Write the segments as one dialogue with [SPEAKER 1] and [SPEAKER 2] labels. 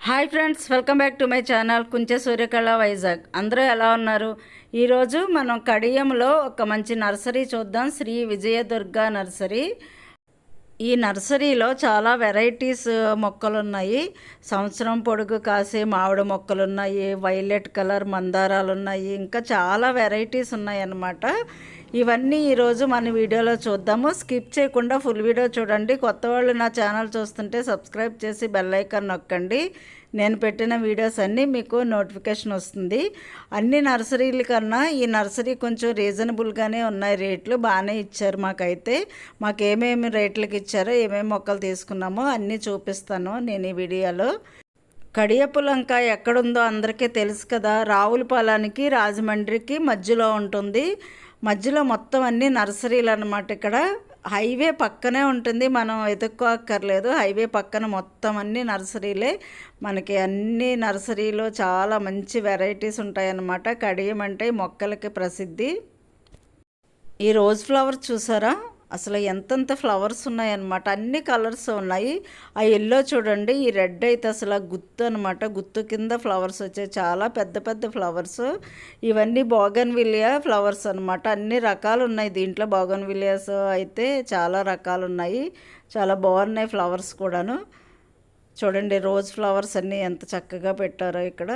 [SPEAKER 1] Hi friends welcome back to my channel Kunche Suryakala Vizag. అందరూ ఎలా ఉన్నారు? ఈరోజు మనం కడియంలో ఒక మంచి నర్సరీ చూద్దాం శ్రీ విజయదుర్గ నర్సరీ. ఈ నర్సరీలో చాలా వెరైటీస్ మొక్కలు ఉన్నాయి సంవత్సరం పొడుగు కాసే మామిడి మొక్కలు ఉన్నాయి వైలెట్ కలర్ మందారాలు ఉన్నాయి ఇంకా చాలా వెరైటీస్ ఉన్నాయి అన్నమాట ఇవన్నీ ఈరోజు మన వీడియోలో చూద్దాము. స్కిప్ చేయకుండా ఫుల్ వీడియో చూడండి. కొత్త వాళ్ళు నా ఛానల్ చూస్తుంటే సబ్స్క్రైబ్ చేసి బెల్ ఐకాన్ నొక్కండి. నేను పెట్టిన వీడియోస్ అన్నీ మీకు నోటిఫికేషన్ వస్తుంది. అన్ని నర్సరీల కన్నా ఈ నర్సరీ కొంచెం రీజనబుల్గానే ఉన్నాయి రేట్లు. బాగానే ఇచ్చారు మాకైతే. మాకు ఏమేమి రేట్లకి ఇచ్చారో ఏమేమి మొక్కలు తీసుకున్నామో అన్నీ చూపిస్తాను నేను ఈ వీడియోలో. కడియపులంక ఎక్కడుందో అందరికీ తెలుసు కదా. రావులపాలానికి రాజమండ్రికి మధ్యలో ఉంటుంది. మధ్యలో మొత్తం అన్ని నర్సరీలు అనమాట ఇక్కడ. హైవే పక్కనే ఉంటుంది మనం వెతుక్కోక్కర్లేదు హైవే పక్కన మొత్తం అన్ని నర్సరీలే. మనకి అన్ని నర్సరీలో చాలా మంచి వెరైటీస్ ఉంటాయన్నమాట. కడియం అంటే మొక్కలకి ప్రసిద్ధి. ఈ రోజ్ ఫ్లవర్ చూసారా? అసలు ఎంతెంత ఫ్లవర్స్ ఉన్నాయన్నమాట. అన్ని కలర్స్ ఉన్నాయి. ఆ ఎల్లో చూడండి ఈ రెడ్ అయితే అసలు గుత్తు అనమాట గుత్తు కింద ఫ్లవర్స్ వచ్చాయి. చాలా పెద్ద పెద్ద ఫ్లవర్స్. ఇవన్నీ బోగన్ విలియా ఫ్లవర్స్ అనమాట అన్ని రకాలు ఉన్నాయి దీంట్లో. బోగన్ విలియాస్ అయితే చాలా రకాలు ఉన్నాయి. చాలా బాగున్నాయి ఫ్లవర్స్ కూడాను. చూడండి రోజ్ ఫ్లవర్స్ అన్నీ ఎంత చక్కగా పెట్టారో ఇక్కడ.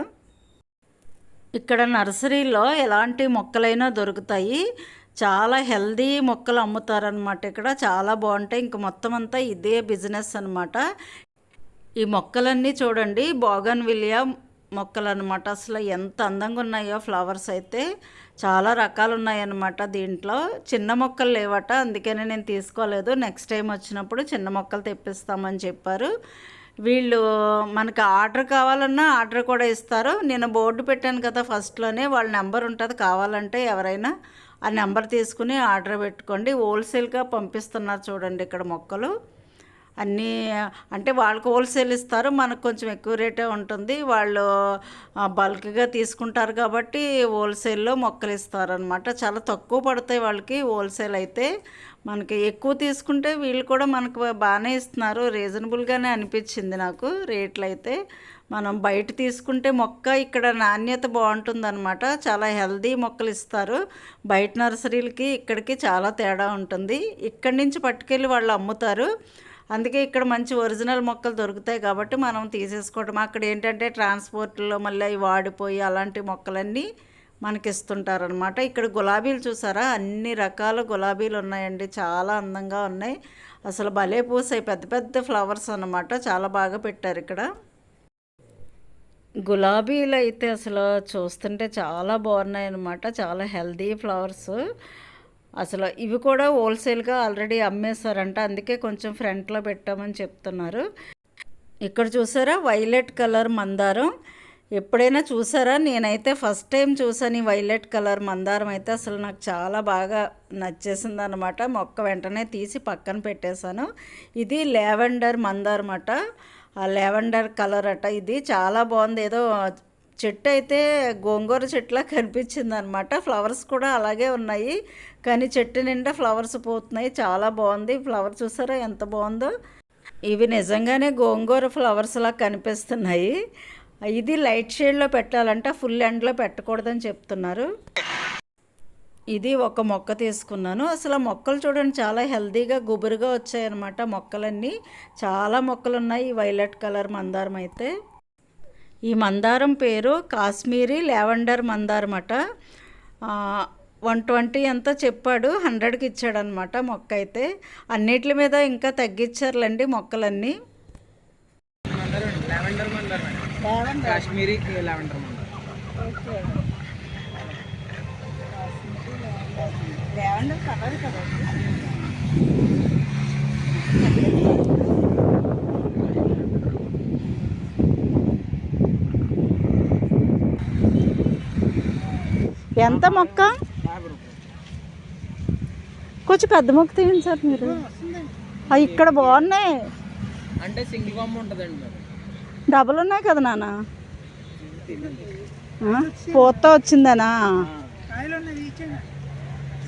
[SPEAKER 1] ఇక్కడ నర్సరీలో ఎలాంటి మొక్కలైనా దొరుకుతాయి. చాలా హెల్దీ మొక్కలు అమ్ముతారనమాట ఇక్కడ. చాలా బాగుంటాయి. ఇంక మొత్తం అంతా ఇదే బిజినెస్ అనమాట ఈ మొక్కలన్నీ చూడండి. బోగన్ విలియా మొక్కలు అనమాట అసలు ఎంత అందంగా ఉన్నాయో ఫ్లవర్స్ అయితే. చాలా రకాలు ఉన్నాయన్నమాట దీంట్లో. చిన్న మొక్కలు లేవట. అందుకనే నేను తీసుకోలేదు. నెక్స్ట్ టైం వచ్చినప్పుడు చిన్న మొక్కలు తెప్పిస్తామని చెప్పారు. వీళ్ళు మనకి ఆర్డర్ కావాలన్నా ఆర్డర్ కూడా ఇస్తారు. నేను బోర్డు పెట్టాను కదా ఫస్ట్లోనే. వాళ్ళ నెంబర్ ఉంటుంది. కావాలంటే ఎవరైనా ఆ నెంబర్ తీసుకుని ఆర్డర్ పెట్టుకోండి. హోల్సేల్గా పంపిస్తున్నారు చూడండి ఇక్కడ మొక్కలు. అన్నీ అంటే వాళ్ళకి హోల్సేల్ ఇస్తారు మనకు కొంచెం ఎక్కువ రేటే ఉంటుంది. వాళ్ళు బల్క్గా తీసుకుంటారు కాబట్టి హోల్సేల్లో మొక్కలు ఇస్తారనమాట చాలా తక్కువ పడతాయి వాళ్ళకి హోల్సేల్ అయితే. మనకి ఎక్కువ తీసుకుంటే వీళ్ళు కూడా మనకు బాగానే ఇస్తున్నారు. రీజనబుల్గానే అనిపించింది నాకు రేట్లు అయితే మనం బయట తీసుకుంటే మొక్క ఇక్కడ నాణ్యత బాగుంటుందన్నమాట. చాలా హెల్దీ మొక్కలు ఇస్తారు. బయట నర్సరీలకి ఇక్కడికి చాలా తేడా ఉంటుంది. ఇక్కడి నుంచి పట్టుకెళ్ళి వాళ్ళు అమ్ముతారు. అందుకే ఇక్కడ మంచి ఒరిజినల్ మొక్కలు దొరుకుతాయి కాబట్టి మనం తీసేసుకోవడం అక్కడ ఏంటంటే ట్రాన్స్పోర్ట్లో మళ్ళీ అవి వాడిపోయి అలాంటి మొక్కలన్నీ మనకి ఇస్తుంటారనమాట ఇక్కడ గులాబీలు చూసారా? అన్ని రకాల గులాబీలు ఉన్నాయండి. చాలా అందంగా ఉన్నాయి. అసలు భలే పూసాయి. పెద్ద పెద్ద ఫ్లవర్స్ అన్నమాట. చాలా బాగా పెట్టారు ఇక్కడ. గులాబీలు అయితే అసలు చూస్తుంటే చాలా బాగున్నాయి అనమాట చాలా హెల్దీ ఫ్లవర్స్. అసలు ఇవి కూడా హోల్సేల్గా ఆల్రెడీ అమ్మేశారంట. అందుకే కొంచెం ఫ్రంట్లో పెట్టామని చెప్తున్నారు. ఇక్కడ చూసారా? వైలెట్ కలర్ మందారం. ఎప్పుడైనా చూసారా? నేనైతే ఫస్ట్ టైం చూసాను ఈ వైలెట్ కలర్ మందారం అయితే. అసలు నాకు చాలా బాగా నచ్చేసింది అనమాట మొక్క వెంటనే తీసి పక్కన పెట్టేశాను. ఇది లావెండర్ మందారం అట. ఆ లెవెండర్ కలర్ అట. ఇది చాలా బాగుంది. ఏదో చెట్టు అయితే గోంగూర చెట్టులా కనిపించింది అనమాట ఫ్లవర్స్ కూడా అలాగే ఉన్నాయి. కానీ చెట్టు నిండా ఫ్లవర్స్ పోతున్నాయి. చాలా బాగుంది. ఫ్లవర్ చూసారా? ఎంత బాగుందో. ఇవి నిజంగానే గోంగూర ఫ్లవర్స్లా కనిపిస్తున్నాయి. ఇది లైట్ షేడ్లో పెట్టాలంటే ఫుల్ ఎండ్లో పెట్టకూడదని చెప్తున్నారు. ఇది ఒక మొక్క తీసుకున్నాను. అసలు మొక్కలు చూడండి చాలా హెల్దీగా గుబురుగా వచ్చాయన్నమాట మొక్కలన్నీ. చాలా మొక్కలు ఉన్నాయి వైలెట్ కలర్ మందారం అయితే. ఈ మందారం పేరు కాశ్మీరీ లావెండర్ మందారం అట వన్ ట్వంటీ ఎంత చెప్పాడు హండ్రెడ్కి ఇచ్చాడనమాట మొక్క అయితే అన్నిటి మీద ఇంకా తగ్గించారులండి మొక్కలన్నీ.
[SPEAKER 2] కాశ్మీరీ లావెండర్
[SPEAKER 1] లావెండర్ కలర్ కదా ఎంత మొక్క? కొంచెం పెద్ద మొక్క తీయండి సార్ మీరు. ఇక్కడ బాగున్నాయి.
[SPEAKER 2] అంటే సింగిల్ కొమ్మ ఉంటుందండి
[SPEAKER 1] డబ్బులు ఉన్నాయి కదా నాన్న? పూత వచ్చిందనా?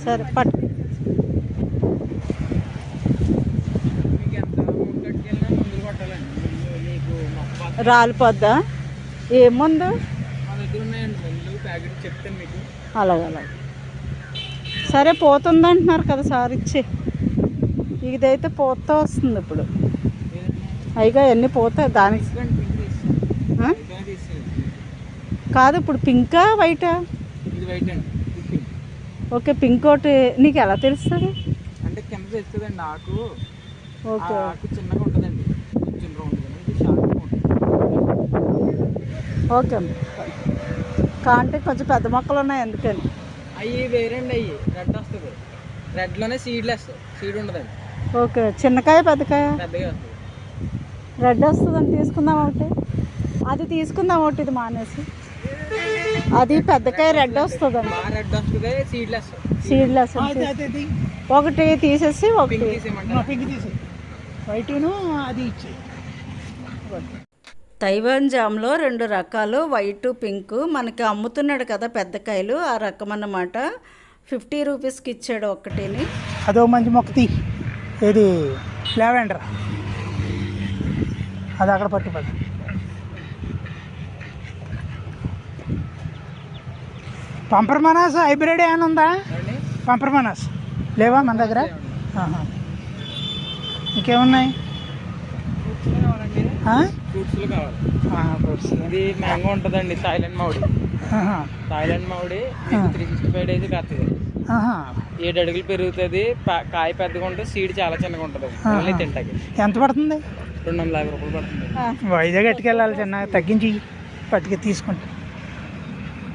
[SPEAKER 1] సరే పట్టు. రాలిపోద్దా? ఏముందు? అలాగే అలాగే. సరే పోతుంది అంటున్నారు కదా సార్ ఇచ్చి. ఇదైతే పోతా వస్తుంది ఇప్పుడు. అయిగా ఎన్ని పోతాయి? దానికి
[SPEAKER 2] తీసుకోండి పింక్ తీసుకోండి
[SPEAKER 1] ఆ?
[SPEAKER 2] ఇంకా తీసుకోండి
[SPEAKER 1] కాదు ఇప్పుడు పింకా వైటా?
[SPEAKER 2] ఇది వైట్ అండి ఇది పింక్.
[SPEAKER 1] ఓకే పింక్ ఒకటి నీకు ఎలా తెలుస్తుంది?
[SPEAKER 2] అంటే కింద తెస్తుందండి ఆకు.
[SPEAKER 1] ఓకే.
[SPEAKER 2] ఆకు చిన్నగా ఉంటుందండి. కొంచెం రౌండ్
[SPEAKER 1] ఓకే అమ్మ కాంటే కొంచెం పెద్ద మొక్కలు ఉన్నాయి ఎందుకని
[SPEAKER 2] అవి వేరండి అవి రెడ్ వస్తుంది. రెడ్లోనే సీడ్లు వేస్తాయి సీడ్ ఉండదండి.
[SPEAKER 1] ఓకే చిన్నకాయ పెద్దకాయ?
[SPEAKER 2] పెద్దగా వస్తుంది.
[SPEAKER 1] రెడ్ వస్తుందని తీసుకుందాం ఒకటి. అది తీసుకుందాం ఒకటి ఇది మానేసి. అది పెద్దకాయ రెడ్ వస్తుందండి.
[SPEAKER 2] వస్తుంది
[SPEAKER 1] సీడ్లెస్ ఒకటి తీసేసి ఒకటి.
[SPEAKER 2] పింక్ తీసేయమంటారా
[SPEAKER 3] పింక్ తీసి వైట్ను అది ఇచ్చి
[SPEAKER 1] తైవాన్ జామ్లో రెండు రకాలు వైట్ పింక్. మనకి అమ్ముతున్నాడు కదా పెద్ద కాయలు ఆ రకం అన్నమాట. ఫిఫ్టీ రూపీస్కి ఇచ్చాడు ఒక్కటిని.
[SPEAKER 3] అదో మంచి మొక్క తీ. ఏది? లావెండర్. అది అక్కడ పట్టుపడి పంపర్ మనాస్ హైబ్రిడ్ ఏమైనా ఉందా?
[SPEAKER 2] ఏమండి?
[SPEAKER 3] పంపర్ మనాస్ లేవా మన దగ్గర. ఇంకేమున్నాయి.
[SPEAKER 2] ఇది మ్యాంగో ఉంటుందండి థాయిలాండ్ మామిడి. థాయిలాండ్ మామిడి త్రీ సిక్స్టీ ఫైవ్ డేస్ కాస్తుంది. ఏడు అడుగులు పెరుగుతుంది కాయ పెద్దగా ఉంటుంది సీడ్ చాలా చిన్నగా ఉంటుంది. మళ్ళీ తింటాకి.
[SPEAKER 3] ఎంత పడుతుంది?
[SPEAKER 2] రెండు వందల యాభై రూపాయలు పడుతుంది.
[SPEAKER 3] వైజాగ్ ఎట్టుకెళ్ళాలి చిన్న తగ్గించి పట్టుకు తీసుకుంటా.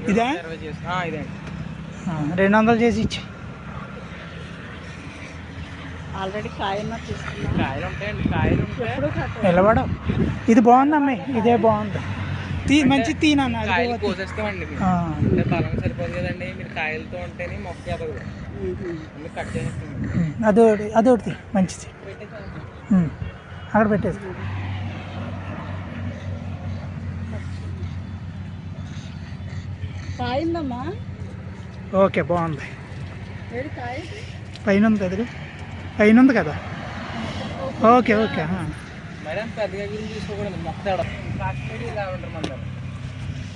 [SPEAKER 3] ఇదే?
[SPEAKER 2] ఆ,
[SPEAKER 3] రెండు వందలు చేసి ఇచ్చి.
[SPEAKER 1] ఆల్రెడీ
[SPEAKER 2] కాయలు ఉంటాయండి కాయలు ఉంటే
[SPEAKER 3] నిలబడం ఇది బాగుంది అమ్మాయి ఇదే బాగుంది. తీ మంచి తీనన్న అది
[SPEAKER 2] కాయలు
[SPEAKER 3] బాగుంది.
[SPEAKER 2] కోసేస్తామండి బలం సరిపోదు కదండి మీరు కాయలతో ఉంటేనే మొక్క కట్ చేసేస్తాం
[SPEAKER 3] ఉమ్, అదొకటి అదొకటి తీ మంచిది అక్కడ పెట్టేసి
[SPEAKER 1] కాయిందమ్మా?
[SPEAKER 3] ఓకే బాగుంది. పైన ఉంది ఎదురు పైన ఉంది కదా? ఓకే ఓకే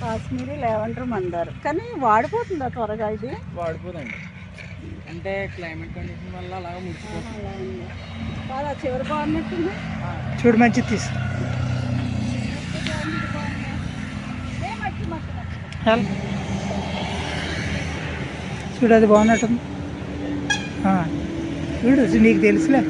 [SPEAKER 2] కాశ్మీరీ
[SPEAKER 1] లేవంటారు మందారు. కానీ వాడిపోతుందా త్వరగా ఇది?
[SPEAKER 2] వాడిపోదండి. అంటే క్లైమేట్ కండిషన్ వల్ల అలాగా ముడిచిపోతుంది.
[SPEAKER 1] అలా ఉంది. బాగా చివరి బాగున్నట్టుంది?
[SPEAKER 3] చూడు మంచిది తీసు. చూడు అది బాగున్నట్టుంది. చూడు నీకు తెలుసులే.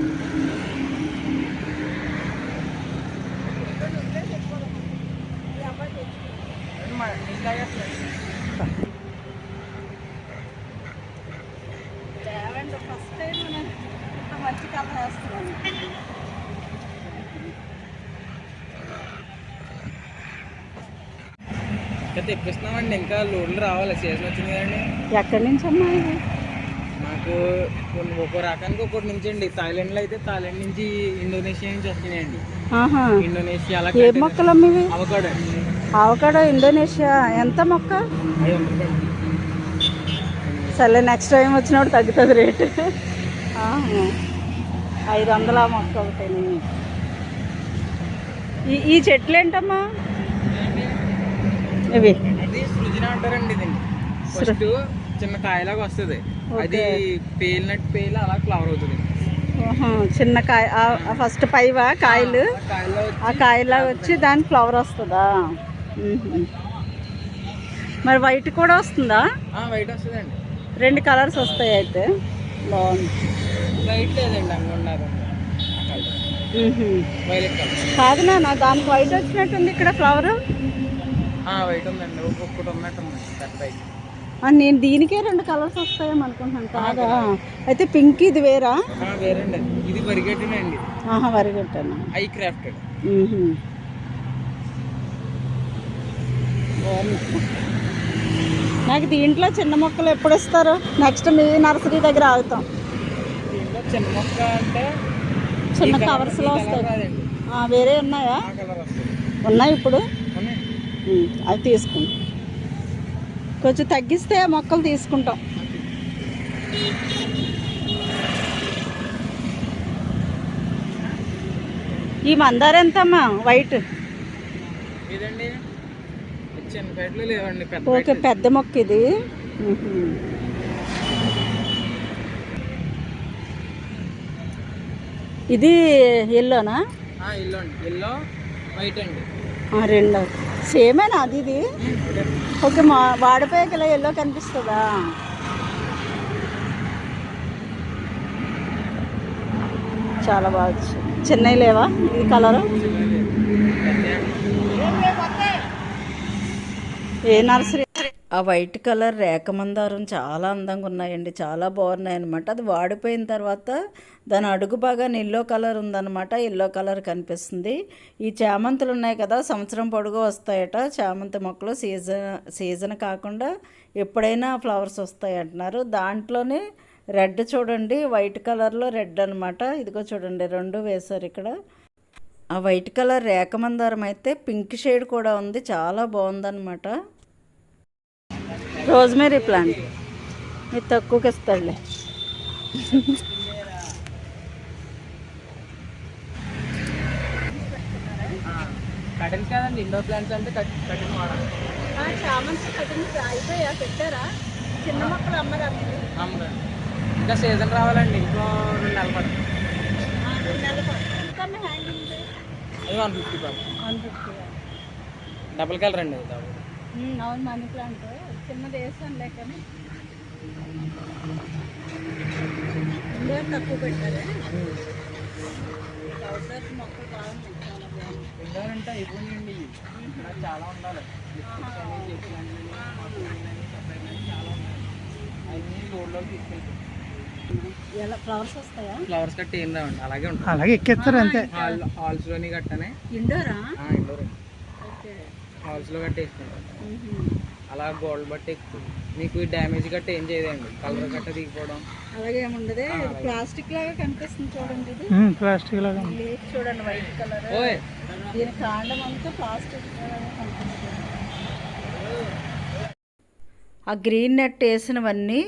[SPEAKER 1] ఫస్ట్
[SPEAKER 2] ఇంకా లోడ్లు రావాలి సీజన్ వచ్చింది కదండి.
[SPEAKER 1] ఎక్కడి నుంచి అమ్మా ఇది?
[SPEAKER 2] మాకు కొన్ని ఒక్కో రకానికి ఒక్కొక్కటి నుంచి అండి. థాయిలాండ్లో అయితే థాయిలాండ్ నుంచి ఇండోనేషియా నుంచి వస్తున్నాయండి.
[SPEAKER 1] ఆహా.
[SPEAKER 2] ఇండోనేషియా అలా
[SPEAKER 1] ఏ మొక్కలు అమ్మ ఇవి?
[SPEAKER 2] Avocado
[SPEAKER 1] avocado Indonesia? ఎంత మొక్క? సరే నెక్స్ట్ టైం వచ్చినప్పుడు తగ్గుతుంది రేటు. ఐదు వందల మొక్క ఒకటి ఈ ఈ చెట్లు ఏంటమ్మా? ఇవి.
[SPEAKER 2] అంటారండి. ఫస్ట్ చిన్న కాయలాగా వస్తుంది. అది పేలినట్టు పేలి అలా ఫ్లవర్ అవుతుంది.
[SPEAKER 1] చిన్న కాయ ఫస్ట్ పైవా కాయలు?
[SPEAKER 2] ఆ కాయలో
[SPEAKER 1] వచ్చి దానికి ఫ్లవర్ వస్తుందా. మరి వైట్ కూడా వస్తుందా?
[SPEAKER 2] వైట్ వస్తుందండి.
[SPEAKER 1] రెండు కలర్స్ వస్తాయి అయితే. బాగుంది.
[SPEAKER 2] వైట్ లేదండి
[SPEAKER 1] కాదు నాన్న దానికి వైట్ వచ్చినట్టుంది ఇక్కడ ఫ్లవర్
[SPEAKER 2] వైట్ ఉందండి. ఒక్కొక్కటి ఉన్నట్టు ఉంది
[SPEAKER 1] నేను దీనికే రెండు కలర్స్ వస్తాయేమో అనుకుంటున్నాను. కాదా. అయితే పింక్ ఇది వేరా?
[SPEAKER 2] వేరండి. అది. ఇది వరిగట్టినండి
[SPEAKER 1] ఆహా వరిగట్టాను
[SPEAKER 2] ఐ క్రాఫ్టెడ్.
[SPEAKER 1] మ్మ్. బాగుంది నాకు దీంట్లో చిన్న మొక్కలు ఎప్పుడు ఇస్తారు? నెక్స్ట్ మీ నర్సరీ దగ్గర ఆగుతాం.
[SPEAKER 2] చిన్న మొక్క అంటే
[SPEAKER 1] చిన్న కవర్స్లో వస్తాయి. వేరే ఉన్నాయా? ఉన్నాయి ఇప్పుడు? అవి తీసుకుంటాం కొంచెం తగ్గిస్తే మొక్కలు తీసుకుంటాం. ఈ మందార ఎంతమ్మా? వైట్ ఓకే పెద్ద మొక్క ఇది. ఇది ఎల్లోనా
[SPEAKER 2] ఇల్లు వైట్ అండి.
[SPEAKER 1] రెండో. సేమేనా అది ఇది. ఓకే మా వాడిపోయాక ఇలా ఎల్లో కనిపిస్తుందా? చాలా బాగా చెన్నై లేవా? ఇది కలరు ఏ నర్సరీ? ఆ వైట్ కలర్ రేఖ మందారం చాలా అందంగా ఉన్నాయండి చాలా బాగున్నాయి అనమాట అది వాడిపోయిన తర్వాత దాని అడుగు బాగా ఎల్లో కలర్ ఉందన్నమాట ఎల్లో కలర్ కనిపిస్తుంది. ఈ చామంతులు ఉన్నాయి కదా సంవత్సరం పొడుగు వస్తాయట. చామంతి మొక్కలు సీజన్ సీజన్ కాకుండా ఎప్పుడైనా ఫ్లవర్స్ వస్తాయి అంటున్నారు. దాంట్లోనే రెడ్ చూడండి వైట్ కలర్లో రెడ్ అనమాట ఇదిగో చూడండి రెండు వేశారు ఇక్కడ. ఆ వైట్ కలర్ రేఖ మందారం అయితే పింక్ షేడ్ కూడా ఉంది చాలా బాగుందన్నమాట. రోజ్మేరీ ప్లాంట్ ఇది తక్కువకి ఇస్తాడులే
[SPEAKER 2] కటింగ్స్ కదండి ఇండోర్ ప్లాంట్స్ అంటే కటింగ్ వాడాలి
[SPEAKER 1] చామంతి కటింగ్స్ అయిపోయా పెట్టారా చిన్న మొక్కలు అమ్మరా
[SPEAKER 2] అమ్మరు ఇంకా సీజన్ రావాలండి ఇంకో రెండు నెలలు పడుతుంది అది వన్ ఫిఫ్టీ పాపం డబుల్ కలర్ అండి ఇది డబుల్
[SPEAKER 1] అవును మనీ ప్లాంట్ చిన్నది వేసాను లేకని ఇండోర్ తక్కువ పెట్టారే. అవుట్డోర్ మొక్కలు బాగున్నాయి చాలా బాగున్నాయి
[SPEAKER 2] ఇండోర్ అంటే అయిపోయినాయండి ఇవి. ఇక్కడ చాలా ఉండాలి.
[SPEAKER 1] ఫ్లవర్స్ వస్తాయా?
[SPEAKER 2] ఫ్లవర్స్ కట్టి ఏం రావండి. అలాగే ఉంటుంది.
[SPEAKER 3] అలాగే ఎక్కేస్తారు అంతే.
[SPEAKER 2] హాల్ హాల్స్లోని కట్టనే.
[SPEAKER 1] ఇండోరా?
[SPEAKER 2] ఇండోర్.
[SPEAKER 1] ఓకే.
[SPEAKER 2] హాల్స్లో కట్టి వేసుకుంటాం అలా గోల్డ్ బట్టి మీకు డ్యామేజ్ గట్ట ఏం చేయదండి? కలర్ గట్ట దిగిపోవడం.
[SPEAKER 1] అలాగే ఏముండదే ప్లాస్టిక్ లాగా కనిపిస్తుంది చూడండి ఇది.
[SPEAKER 3] ఉమ్, ప్లాస్టిక్ లాగా ఉంది.
[SPEAKER 1] లీఫ్ చూడండి వైట్ కలర్.
[SPEAKER 2] ఓయ్!
[SPEAKER 1] దీని కాండం అంతా ప్లాస్టిక్ లాగా కనిపిస్తుంది. ఆ గ్రీన్ నెట్ వేసినవన్నీ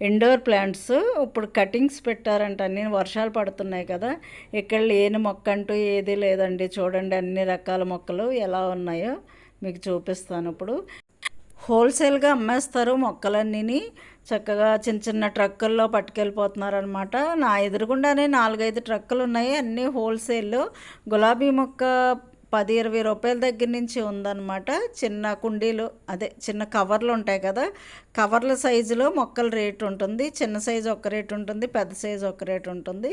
[SPEAKER 1] ఇండోర్ ప్లాంట్స్. ఇప్పుడు కటింగ్స్ పెట్టారంట అన్ని వర్షాలు పడుతున్నాయి కదా. ఇక్కడ లేని మొక్క అంటూ ఏది లేదండి. చూడండి అన్ని రకాల మొక్కలు ఎలా ఉన్నాయో. మీకు చూపిస్తాను ఇప్పుడు. హోల్సేల్గా అమ్మేస్తారు మొక్కలన్నీని. చక్కగా చిన్న చిన్న ట్రక్కుల్లో పట్టుకెళ్ళిపోతున్నారు అనమాట నా ఎదురుగుండానే నాలుగైదు ట్రక్కులు ఉన్నాయి అన్నీ హోల్సేల్. గులాబీ మొక్క పది ఇరవై రూపాయల దగ్గర నుంచి ఉందన్నమాట. చిన్న కుండీలు అదే చిన్న కవర్లు ఉంటాయి కదా కవర్ల సైజులో మొక్కల రేటు ఉంటుంది. చిన్న సైజు ఒక రేటు ఉంటుంది పెద్ద సైజు ఒక రేటు ఉంటుంది.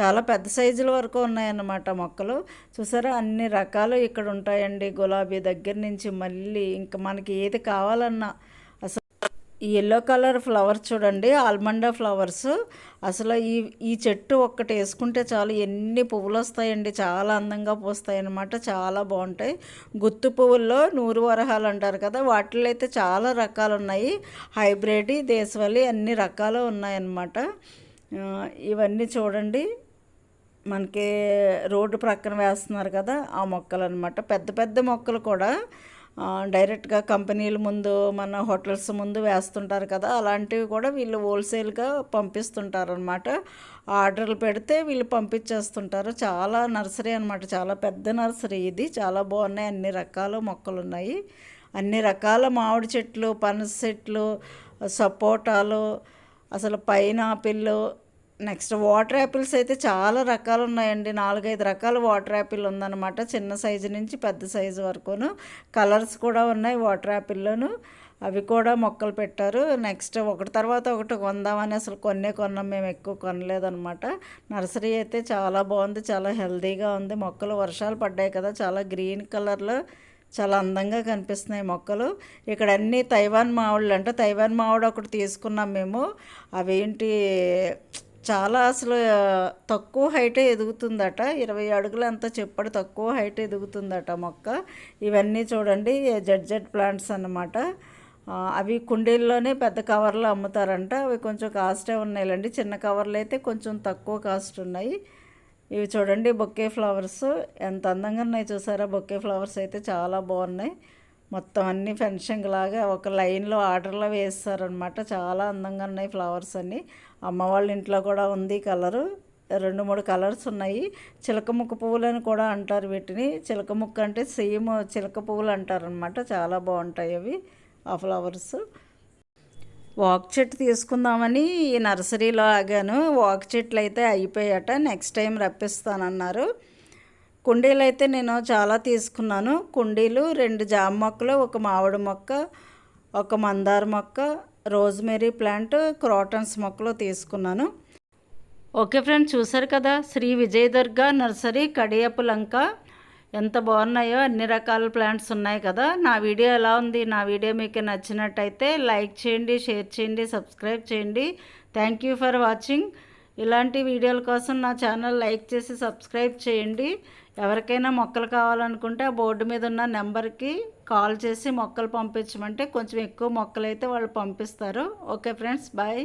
[SPEAKER 1] చాలా పెద్ద సైజుల వరకు ఉన్నాయన్నమాట మొక్కలు. చూసారా అన్ని రకాలు ఇక్కడ ఉంటాయండి. గులాబీ దగ్గర నుంచి మళ్ళీ ఇంకా మనకి ఏది కావాలన్నా ఈ ఎల్లో కలర్ ఫ్లవర్ చూడండి ఆల్మండా ఫ్లవర్స్ అసలు ఈ ఈ చెట్టు ఒక్కటి వేసుకుంటే చాలు ఎన్ని పువ్వులు వస్తాయండి. చాలా అందంగా పూస్తాయి అన్నమాట చాలా బాగుంటాయి. గుత్తు పువ్వుల్లో నూరు వరహాలు అంటారు కదా వాటిలో అయితే చాలా రకాలు ఉన్నాయి హైబ్రిడ్ దేశవాళీ అన్ని రకాలు ఉన్నాయన్నమాట. ఇవన్నీ చూడండి. మనకి రోడ్డు ప్రక్కన వేస్తున్నారు కదా ఆ మొక్కలు అనమాట పెద్ద పెద్ద మొక్కలు కూడా డైరెక్ట్గా కంపెనీల ముందు మన హోటల్స్ ముందు వేస్తుంటారు కదా అలాంటివి కూడా వీళ్ళు హోల్సేల్గా పంపిస్తుంటారు అనమాట ఆర్డర్లు పెడితే వీళ్ళు పంపించేస్తుంటారు. చాలా నర్సరీ అనమాట చాలా పెద్ద నర్సరీ ఇది. చాలా బాగున్నాయి అన్ని రకాల మొక్కలు ఉన్నాయి అన్ని రకాల మామిడి చెట్లు పనస చెట్లు సపోటాలు అసలు పైనాపిల్ నెక్స్ట్ వాటర్ యాపిల్స్ అయితే చాలా రకాలు ఉన్నాయండి నాలుగైదు రకాల వాటర్ యాపిల్ ఉందన్నమాట. చిన్న సైజు నుంచి పెద్ద సైజు వరకును. కలర్స్ కూడా ఉన్నాయి వాటర్ యాపిల్లోను. అవి కూడా మొక్కలు పెట్టారు. నెక్స్ట్ ఒకటి తర్వాత ఒకటి కొందామని అసలు కొన్నే కొన్నాం. మేము ఎక్కువ కొనలేదన్నమాట. నర్సరీ అయితే చాలా బాగుంది. చాలా హెల్దీగా ఉంది. మొక్కలు వర్షాలు పడ్డాయి కదా. చాలా గ్రీన్ కలర్లో చాలా అందంగా కనిపిస్తున్నాయి మొక్కలు. ఇక్కడ అన్ని తైవాన్ మామిళ్ళు అంటే తైవాన్ మామిడి ఒకటి తీసుకున్నాం మేము. అవేంటి చాలా అసలు తక్కువ హైటే ఎదుగుతుందట. ఇరవై అడుగులు అంతా చెప్పడు తక్కువ హైట్ ఎదుగుతుందట మొక్క. ఇవన్నీ చూడండి జెడ్ జెడ్ ప్లాంట్స్ అన్నమాట. అవి కుండీల్లోనే పెద్ద కవర్లు అమ్ముతారంట. అవి కొంచెం కాస్టే ఉన్నాయిలండి. చిన్న కవర్లు అయితే కొంచెం తక్కువ కాస్ట్ ఉన్నాయి. ఇవి చూడండి బొకే ఫ్లవర్స్. ఎంత అందంగా ఉన్నాయి చూసారా? బొకే ఫ్లవర్స్ అయితే చాలా బాగున్నాయి. మొత్తం అన్ని ఫెన్షింగ్ లాగా ఒక లైన్లో ఆర్డర్లో వేస్తారనమాట చాలా అందంగా ఉన్నాయి ఫ్లవర్స్ అన్నీ. అమ్మ వాళ్ళ ఇంట్లో కూడా ఉంది కలరు. రెండు మూడు కలర్స్ ఉన్నాయి. చిలక ముక్క పువ్వులు అని కూడా అంటారు వీటిని. చిలక ముక్క అంటే సేమ్ చిలక పువ్వులు అంటారనమాట చాలా బాగుంటాయి అవి ఆ ఫ్లవర్స్. వాక్ చెట్టు తీసుకుందామని ఈ నర్సరీలో ఆగాను. వాక్ చెట్లు అయితే అయిపోయాట. Next time రప్పిస్తానన్నారు. కుండీలు అయితే నేను చాలా తీసుకున్నాను. కుండీలు రెండు జామ మొక్కలు ఒక మామిడి మొక్క ఒక మందార మొక్క రోజ్మెరీ ప్లాంట్ క్రాటన్స్ మొక్కలు తీసుకున్నాను. ఓకే ఫ్రెండ్స్ చూసారు కదా? శ్రీ విజయదుర్గ నర్సరీ కడియపు లంక. ఎంత బాగున్నాయో అన్ని రకాల ప్లాంట్స్ ఉన్నాయి కదా? నా వీడియో ఎలా ఉంది? నా వీడియో మీకు నచ్చినట్టయితే లైక్ చేయండి షేర్ చేయండి సబ్స్క్రైబ్ చేయండి. Thank you for watching. ఇలాంటి వీడియోల కోసం నా ఛానల్ లైక్ చేసి సబ్స్క్రైబ్ చేయండి. ఎవరికైనా మొక్కలు కావాలనుకుంటే ఆ బోర్డు మీద ఉన్న నెంబర్కి కాల్ చేసి మొక్కలు పంపించమంటే కొంచెం ఎక్కువ మొక్కలు అయితే వాళ్ళు పంపిస్తారు. Okay friends bye.